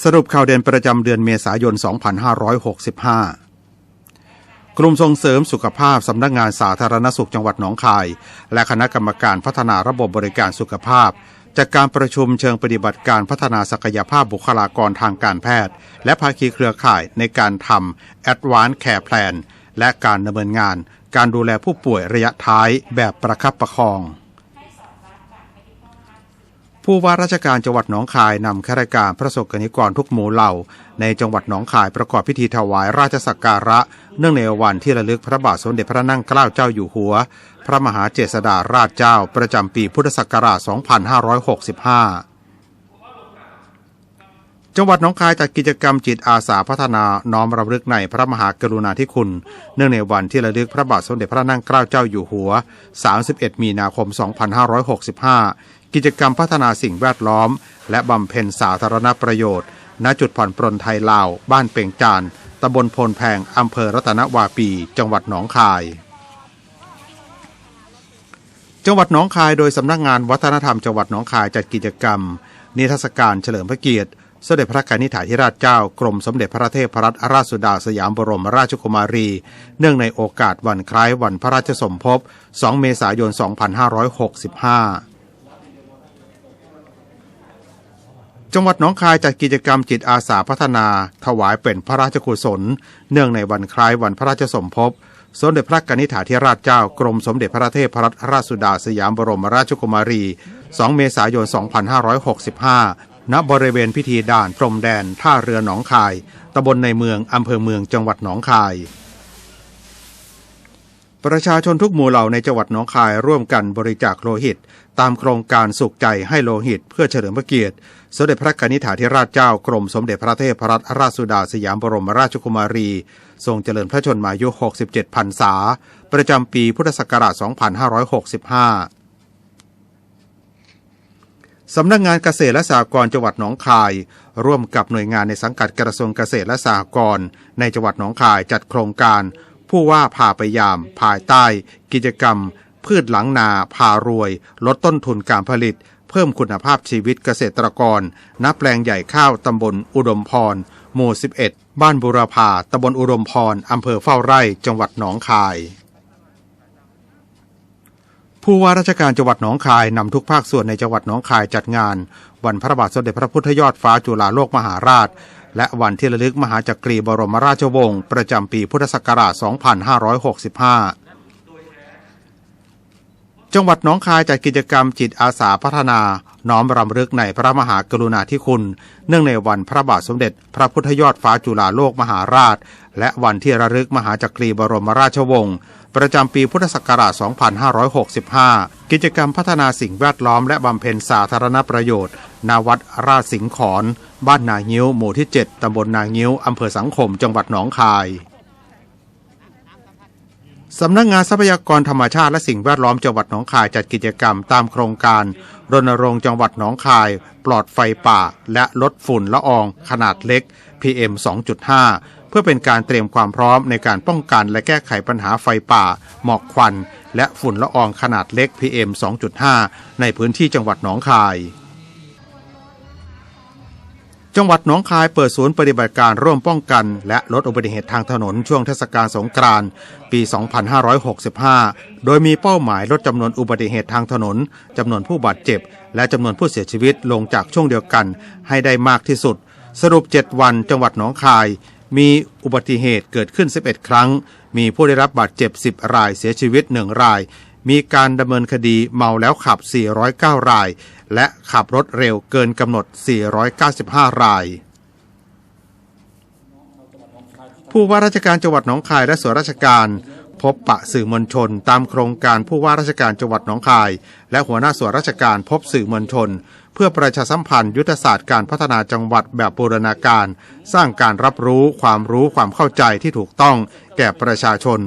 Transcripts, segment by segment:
สรุปข่าวเด่นประจำเดือนเมษายน 2565 กลุ่มส่งเสริมสุขภาพสำนักงานสาธารณสุขจังหวัดหนองคาย และคณะกรรมการพัฒนาระบบบริการสุขภาพ จากการประชุมเชิงปฏิบัติการพัฒนาศักยภาพบุคลากรทางการแพทย์ และภาคีเครือข่ายในการทำ Advanced Care Plan และการดำเนินงาน การดูแลผู้ป่วยระยะท้ายแบบประคับประคอง ผู้ว่าราชการจังหวัดหนองคายนำข้าราชการพระสงฆ์นิกรทุกหมู่เหล่า ในจังหวัดหนองคายประกอบพิธีถวายราชสักการะ เนื่องในวันที่ระลึกพระบาทสมเด็จพระนั่งเกล้าเจ้าอยู่หัว พระมหาเจษฎาราชเจ้า ประจำปีพุทธศักราช 2565จังหวัดหนองคายจัดกิจกรรมจิตอาสาพัฒนาน้อมรำลึกในพระมหากรุณาธิคุณ เนื่องในวันที่ระลึกพระบาทสมเด็จพระนั่งเกล้าเจ้าอยู่หัว 31 มีนาคม 2565 กิจกรรมพัฒนาสิ่งแวดล้อม และบำเพ็ญสาธารณประโยชน์ ณจุดผ่อนปรนไทยลาว บ้านเป่งจานตำบลโพนแพงอำเภอรัตนวาปี จังหวัดหนองคาย จังหวัดหนองคายโดยสำนักงานวัฒนธรรมจังหวัดหนองคายจัดกิจกรรม นิทรรศการเฉลิมพระเกียรติสมเด็จพระกนิษฐาธิราชเจ้ากรมสมเด็จพระเทพรัตนราชสุดาสยามบรมราชกุมารี เนื่องในโอกาสวันคล้ายวันพระราชสมภพ 2 เมษายน 2565 จังหวัดหนองคายจัดกิจกรรมจิตอาสาพัฒนา ถวายเป็นพระราชกุศล เนื่องในวันคล้ายวันพระราชสมภพ สมเด็จพระกนิษฐาธิราชเจ้ากรมสมเด็จพระเทพรัตนราชสุดาสยามบรมราชกุมารี 2 เมษายน 2565 ณ บริเวณพิธีด่านพรมแดน ท่าเรือหนองคาย ตำบลในเมือง อำเภอเมือง จังหวัดหนองคาย ประชาชนทุกหมู่เหล่าในจังหวัดหนองคายร่วมกันบริจาคโลหิต ตามโครงการสุขใจให้โลหิตเพื่อเฉลิมพระเกียรติ สมเด็จพระกนิษฐาธิราชเจ้ากรมสมเด็จพระเทพรัตนราชสุดาสยามบรมราชกุมารี ทรงเจริญพระชนมายุ 67พรรษา ประจำปีพุทธศักราช 2565 สำนักงานเกษตรและสหกรณ์จังหวัดหนองคาย ร่วมกับหน่วยงานในสังกัดกระทรวงเกษตรและสหกรณ์ในจังหวัดหนองคายจัดโครงการ ผู้ว่าพาไปยาม ภายใต้ กิจกรรมพืชหลังนาพารวย ลดต้นทุนการผลิต เพิ่มคุณภาพชีวิตเกษตรกรณแปลงใหญ่ข้าวตำบลอุดมพร หมู่ 11 บ้านบุรพาตำบลอุดมพรอำเภอเฝ้าไร่ จังหวัดหนองคาย ผู้ว่าราชการจังหวัดหนองคายนำทุกภาคส่วนในจังหวัดหนองคายจัดงาน วันพระบาทสมเด็จพระพุทธยอดฟ้าจุฬาโลกมหาราช และวันที่ระลึกมหาจักรีบรมราชวงศ์ประจำปีพุทธศักราช 2565 จังหวัดหนองคายจัดกิจกรรมจิตอาสาพัฒนา น้อมรำลึกในพระมหากรุณาธิคุณ เนื่องในวันพระบาทสมเด็จ พระพุทธยอดฟ้าจุฬาโลกมหาราช และวันที่ระลึกมหาจักรีบรมราชวงศ์ประจำปีพุทธศักราช 2565 กิจกรรมพัฒนาสิ่งแวดล้อมและบำเพ็ญสาธารณประโยชน์นาวัดราชสิงห์ขอน บ้านนางิ้ว หมู่ที่ 7 ตำบลนางิ้ว อำเภอสังคม จังหวัดหนองคาย สำนักงงานทรัพยากรธรรมชาติและสิ่งแวดล้อมจังหวัดหนองคายจัดกิจกรรมตามโครงการ รณรงค์จังหวัดหนองคาย ปลอดไฟป่า และลดฝุ่นละออง ขนาดเล็ก PM 2.5 เพื่อเป็นการเตรียมความพร้อมในการป้องกันและแก้ไขปัญหาไฟป่า หมอกควัน และฝุ่นละอองขนาดเล็ก PM 2.5 ในพื้นที่จังหวัดหนองคาย จังหวัดหนองคายเปิดศูนย์ปฏิบัติการร่วมป้องกัน และลดอุบัติเหตุทางถนนช่วงเทศกาลสงกรานต์ปี 2565 โดยมีเป้าหมายลดจำนวนอุบัติเหตุทางถนนจำนวนผู้บาดเจ็บ และจำนวนผู้เสียชีวิตลงจากช่วงเดียวกัน ให้ได้มากที่สุด สรุป 7 วันจังหวัดหนองคาย มีอุบัติเหตุเกิดขึ้น 11 ครั้ง มีผู้ได้รับบาดเจ็บ 10 รายเสียชีวิต 1 ราย มีการดำเนินคดีเมาแล้วขับ 409 ราย และขับรถเร็วเกินกำหนด 495 รายผู้ว่าราชการจังหวัดหนองคายและส่วนราชการ พบปะสื่อมวลชน ตามโครงการผู้ว่าราชการจังหวัดหนองคาย และหัวหน้าส่วนราชการพบสื่อมวลชน เพื่อประชาสัมพันธ์ยุทธศาสตร์การพัฒนาจังหวัดแบบบูรณาการ สร้างการรับรู้ความรู้ความเข้าใจที่ถูกต้องแก่ประชาชน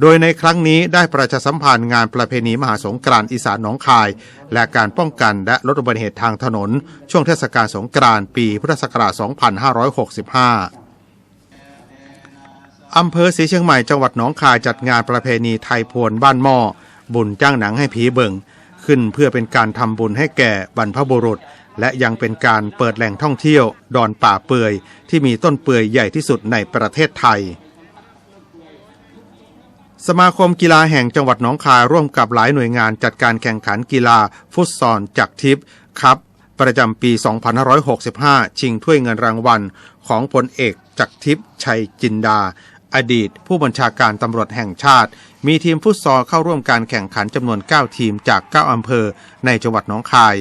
โดยในครั้งนี้ได้ประชาสัมพันธ์งานประเพณีมหาสงกรานต์อีสานหนองคาย และการป้องกันและลดอุบัติเหตุทางถนน ช่วงเทศกาลสงกรานต์ปีพุทธศักราช 2565อำเภอศรีเชียงใหม่จังหวัดหนองคายจัดงานประเพณีไทยพวนบ้านหม้อบุญจ้างหนังให้ผีเบิงขึ้นเพื่อเป็นการทำบุญให้แก่บรรพบุรุษ และยังเป็นการเปิดแหล่งท่องเที่ยว ดอนป่าเปื่อยที่มีต้นเปื่อยใหญ่ที่สุดในประเทศไทย สมาคมกีฬาแห่งจังหวัดหนองคายร่วมกับหลายหน่วยงานจัดการแข่งขันกีฬาฟุตซอลจากทิพย์ครับ ประจำปี 2565 ชิงถ้วยเงินรางวัล ของพลเอกจักรทิพย์ชัยจินดา อดีต ผู้บัญชาการตำรวจแห่งชาติ มีทีมฟุตซอลเข้าร่วมการแข่งขันจำนวน 9 ทีมจาก 9 อำเภอในจังหวัดหนองคาย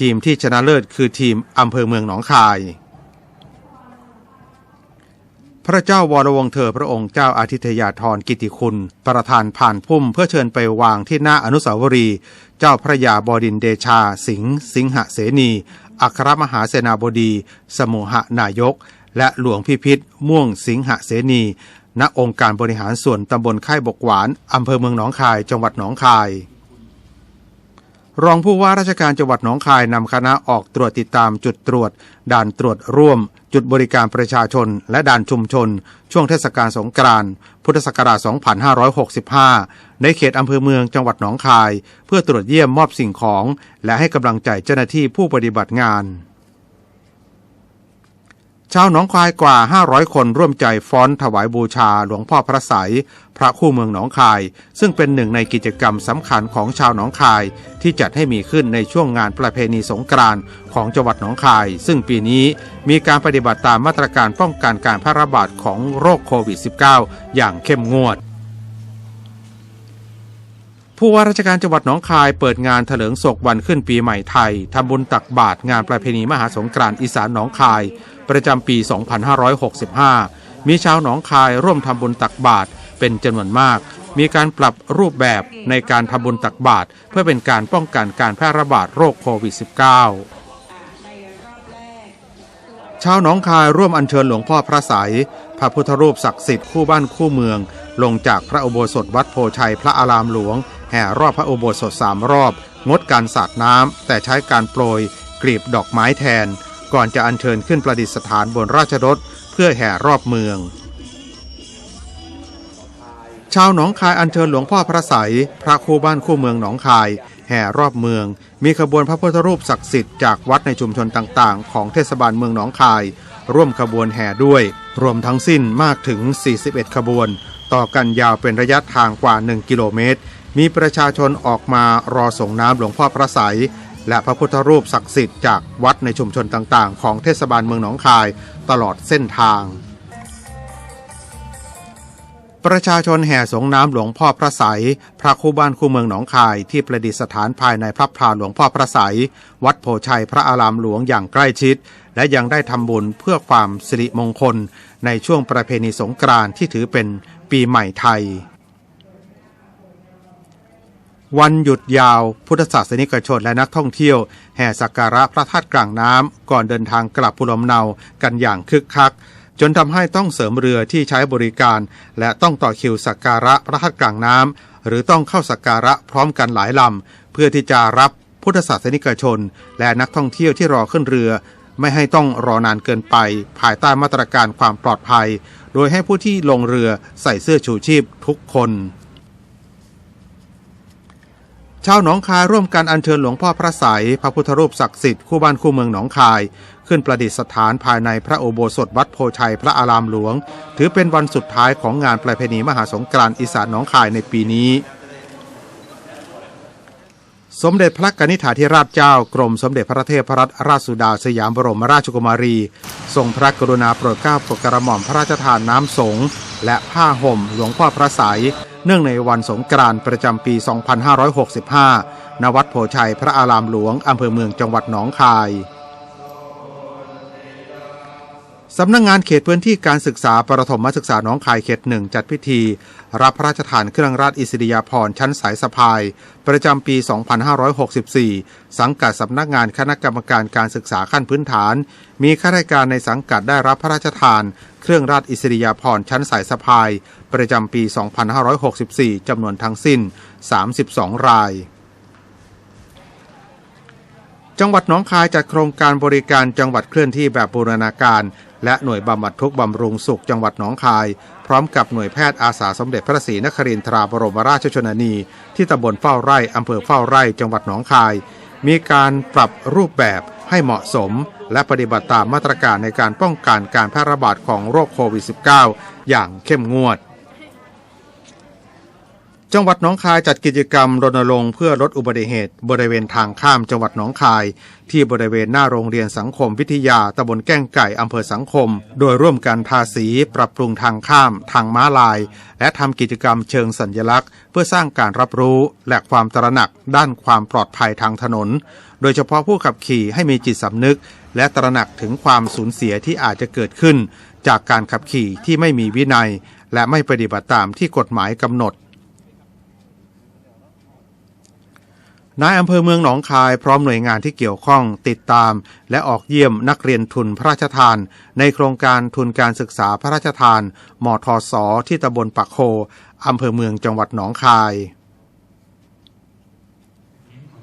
ทีมที่ชนะเลิศคือทีมอำเภอเมืองหนองคาย พระเจ้าวรวงเธอพระองค์เจ้าอาทิตยาธรกิติคุณ ประธานผ่านพุ่มเพื่อเชิญไปวางที่หน้าอนุสาวรีย์เจ้าพระยาบดินเดชา สิงห์สิงหเสนีอัครมหาเสนาบดี สมุหนายก และหลวงพิพิธม่วงสิงหเสนีณองค์การบริหารส่วนตำบลค่ายบกหวานอำเภอเมืองหนองคายจังหวัดหนองคาย รองผู้ว่าราชการจังหวัดหนองคายนำคณะออกตรวจติดตามจุดตรวจ ด่านตรวจร่วม จุดบริการประชาชนและด่านชุมชน ช่วงเทศกาลสงกรานต์พุทธศักราช 2565 ในเขตอำเภอเมืองจังหวัดหนองคาย เพื่อตรวจเยี่ยมมอบสิ่งของ และให้กำลังใจเจ้าหน้าที่ผู้ปฏิบัติงาน ชาวหนองคายกว่า 500 คนร่วมใจฟ้อนถวายบูชาหลวงพ่อพระไสยพระคู่เมืองหนองคาย ซึ่งเป็นหนึ่งในกิจกรรมสำคัญของชาวหนองคาย ที่จัดให้มีขึ้นในช่วงงานประเพณีสงกรานต์ของจังหวัดหนองคาย ซึ่งปีนี้มีการปฏิบัติตามมาตรการป้องกันการแพร่ระบาดของโรคโควิด -19 อย่างเข้มงวดผู้ว่าราชการจังหวัดหนองคายเปิดงานเถลิงศกวันขึ้นปีใหม่ไทย ทำบุญตักบาตรงานประเพณีมหาสงกรานต์อีสานหนองคาย ประจำปี 2565 มีชาวหนองคายร่วมทำบุญตักบาตรเป็นจำนวนมาก มีการปรับรูปแบบในการทำบุญตักบาตรเพื่อเป็นการป้องกันการแพร่ระบาดโรคโควิด -19 ชาวหนองคายร่วมอัญเชิญหลวงพ่อพระไสยพระพุทธรูปศักดิ์สิทธิ์คู่บ้านคู่เมือง ลงจากพระอุโบสถวัดโพชัยพระอารามหลวง แห่รอบพระอุโบสถสามรอบ งดการสาดน้ำแต่ใช้การโปรยกลีบดอกไม้แทน ก่อนจะอัญเชิญขึ้นประดิษฐานบนราชรถเพื่อแห่รอบเมือง ชาวหนองคายอัญเชิญหลวงพ่อพระไสยพระคู่บ้านคู่เมืองหนองคาย แห่รอบเมือง มีขบวนพระพุทธรูปศักดิ์สิทธิ์จากวัดในชุมชนต่างๆ ของเทศบาลเมืองหนองคาย ร่วมขบวนแห่ด้วย รวมทั้งสิ้นมากถึง 41 ขบวน ต่อกันยาวเป็นระยะทางกว่า 1 กิโลเมตรมีประชาชนออกมารอส่งน้ำหลวงพ่อพระไสย และพระพุทธรูปศักดิ์สิทธิ์จากวัดในชุมชนต่างๆ ของเทศบาลเมืองหนองคายตลอดเส้นทาง ประชาชนแห่สงน้ำหลวงพ่อพระไสยพระคู่บ้านคู่เมืองหนองคายที่ประดิษฐานภายในพระพราหลวงพ่อพระไสยวัดโพชัยพระอารามหลวงอย่างใกล้ชิด และยังได้ทำบุญเพื่อความสิริมงคล ในช่วงประเพณีสงกรานต์ที่ถือเป็นปีใหม่ไทย วันหยุดยาว พุทธศาสนิกชนและนักท่องเที่ยว แห่สักการะพระธาตุกลางน้ำก่อนเดินทางกลับภูมิลำเนากันอย่างคึกคัก จนทำให้ต้องเสริมเรือที่ใช้บริการ และต้องต่อคิวสักการะพระธาตุกลางน้ำหรือต้องเข้าสักการะพร้อมกันหลายลำเพื่อที่จะรับพุทธศาสนิกชน และนักท่องเที่ยวที่รอขึ้นเรือ ไม่ให้ต้องรอนานเกินไป ภายใต้มาตรการความปลอดภัย โดยให้ผู้ที่ลงเรือใส่เสื้อชูชีพทุกคน ชาวหนองคายร่วมกันอัญเชิญหลวงพ่อพระไสยพระพุทธรูปศักดิ์สิทธิ์คู่บ้านคู่เมืองหนองคาย ขึ้นประดิษฐานภายในพระโอโบสถวัดโพชัยพระอารามหลวง ถือเป็นวันสุดท้ายของงานประเพณีมหาสงกรานต์อีสานหนองคายในปีนี้ สมเด็จพระกนิษฐาธิราชเจ้ากรมสมเด็จพระเทพรัตนราชสุดาสยามบรมราชกุมารี ทรงพระกรุณาโปรดเกล้าโปรดกระหม่อมพระราชทานน้ำสงและผ้าห่มหลวงพ่อพระไสย เนื่องในวันสงกรานต์ประจำปี 2565 ณ วัดโพชัยพระอารามหลวงอำเภอเมืองจังหวัดหนองคาย สำนักงงานเขตพื้นที่การศึกษาประถมศึกษาหนองคายเขตหนึ่งจัดพิธี รับพระราชทานเครื่องราชอิสริยาภรณ์ชั้นสายสะพาย ประจำปี 2564 สังกัดสำนักงานคณะกรรมการการศึกษาขั้นพื้นฐาน มีข้าราชการในสังกัดได้รับพระราชทาน เครื่องราชอิสริยาภรณ์ชั้นสายสะพาย ประจำปี 2564จำนวนทั้งสิ้น 32 รายจังหวัดหนองคายจัดโครงการบริการจังหวัดเคลื่อนที่แบบบูรณาการ และหน่วยบำบัดทุกบำรุงสุขจังหวัดหนองคาย พร้อมกับหน่วยแพทย์อาสาสมเด็จพระศรีนครินทราบรมราชชนนี ที่ตำบลเฝ้าไร่อำเภอเฝ้าไร่จังหวัดหนองคาย มีการปรับรูปแบบให้เหมาะสม และปฏิบัติตามมาตรการในการป้องกันการแพร่ระบาดของโรคโควิด -19 อย่างเข้มงวด จังหวัดหนองคายจัดกิจกรรมรณรงค์เพื่อลดอุบัติเหตุ บริเวณทางข้ามจังหวัดหนองคาย ที่บริเวณหน้าโรงเรียนสังคมวิทยาตำบลแก้งไก่อำเภอสังคม โดยร่วมกันทาสี ปรับปรุงทางข้าม ทางม้าลาย และทำกิจกรรมเชิงสัญญลักษณ์ เพื่อสร้างการรับรู้และความตระหนักด้านความปลอดภัยทางถนน โดยเฉพาะผู้ขับขี่ให้มีจิตสำนึก และตระหนักถึงความสูญเสียที่อาจจะเกิดขึ้น จากการขับขี่ที่ไม่มีวินัย และไม่ปฏิบัติตามที่กฎหมายกำหนด นายอำเภอเมืองหนองคายพร้อมหน่วยงานที่เกี่ยวข้องติดตาม และออกเยี่ยมนักเรียนทุนพระราชทาน ในโครงการทุนการศึกษาพระราชทานมทศที่ตำบลปักโคอำเภอเมืองจังหวัดหนองคาย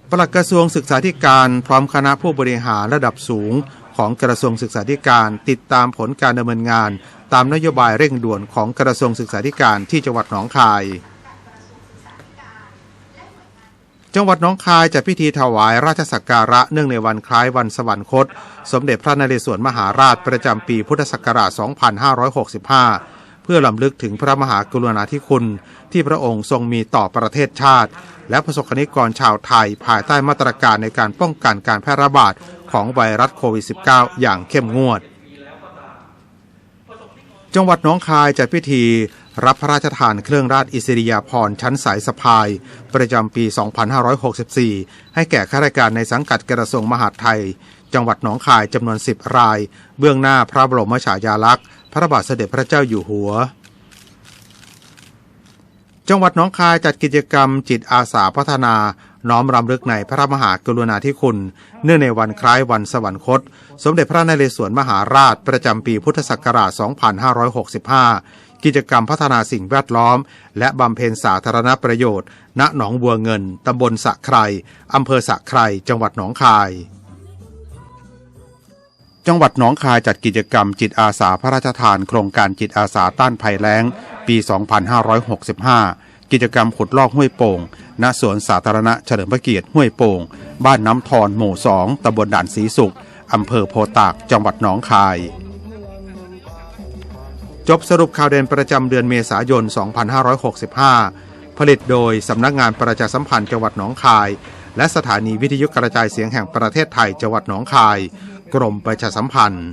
ปลัดกระทรวงศึกษาธิการพร้อมคณะผู้บริหารระดับสูง ของกระทรวงศึกษาธิการติดตามผลการดำเนินงาน ตามนโยบายเร่งด่วนของกระทรวงศึกษาธิการที่จังหวัดหนองคาย จังหวัดน้องคายจัดพิธีถวายราชสักการะเนื่องในวันคล้ายวันสวรรคต สมเด็จพระนเรศวรมหาราชประจำปีพุทธศักราช 2565 เพื่อลำลึกถึงพระมหากรุณาธิคุณ ที่พระองค์ทรงมีต่อประเทศชาติ และประสบกนิกรชาวไทย ภายใต้มาตรการในการป้องกันการแพร่ระบาดของไวรัสโควิด -19 อย่างเข้มงวด จังหวัดน้องคายจัดพิธี รับพระราชทานเครื่องราชอิสริยาภรณ์ชั้นสายสะพาย ประจำปี 2564 ให้แก่ข้าราชการในสังกัดกระทรวงมหาดไทย จังหวัดหนองคายจำนวน 10 ราย เบื้องหน้าพระบรมฉายาลักษณ์ พระบาทสมเด็จพระเจ้าอยู่หัว จังหวัดหนองคายจัดกิจกรรมจิตอาสาพัฒนาน้อมรำลึกในพระมหากรุณาธิคุณ เนื่องในวันคล้ายวันสวรรคต สมเด็จพระนเรศวรมหาราชประจำปีพุทธศักราช 2565 กิจกรรมพัฒนาสิ่งแวดล้อม และบำเพ็ญสาธารณประโยชน์ ณ หนองบัวเงิน ตำบลสะไครอำเภอสะไคร จังหวัดหนองคาย จังหวัดหนองคายจัดกิจกรรมจิตอาสาพระราชทาน โครงการจิตอาสาต้านภัยแล้ง ปี 2565 กิจกรรมขุดลอกห้วยโป่ง ณ สวนสาธารณะเฉลิมพระเกียรติห้วยโป่ง บ้านน้ำทอนหมู่ 2ตำบลด่านสีสุขอำเภอโพตาก จังหวัดหนองคาย จบสรุปข่าวเด่นประจำเดือนเมษายน 2565 ผลิตโดยสำนักงานประชาสัมพันธ์จังหวัดหนองคาย และสถานีวิทยุกระจายเสียงแห่งประเทศไทยจังหวัดหนองคาย กรมประชาสัมพันธ์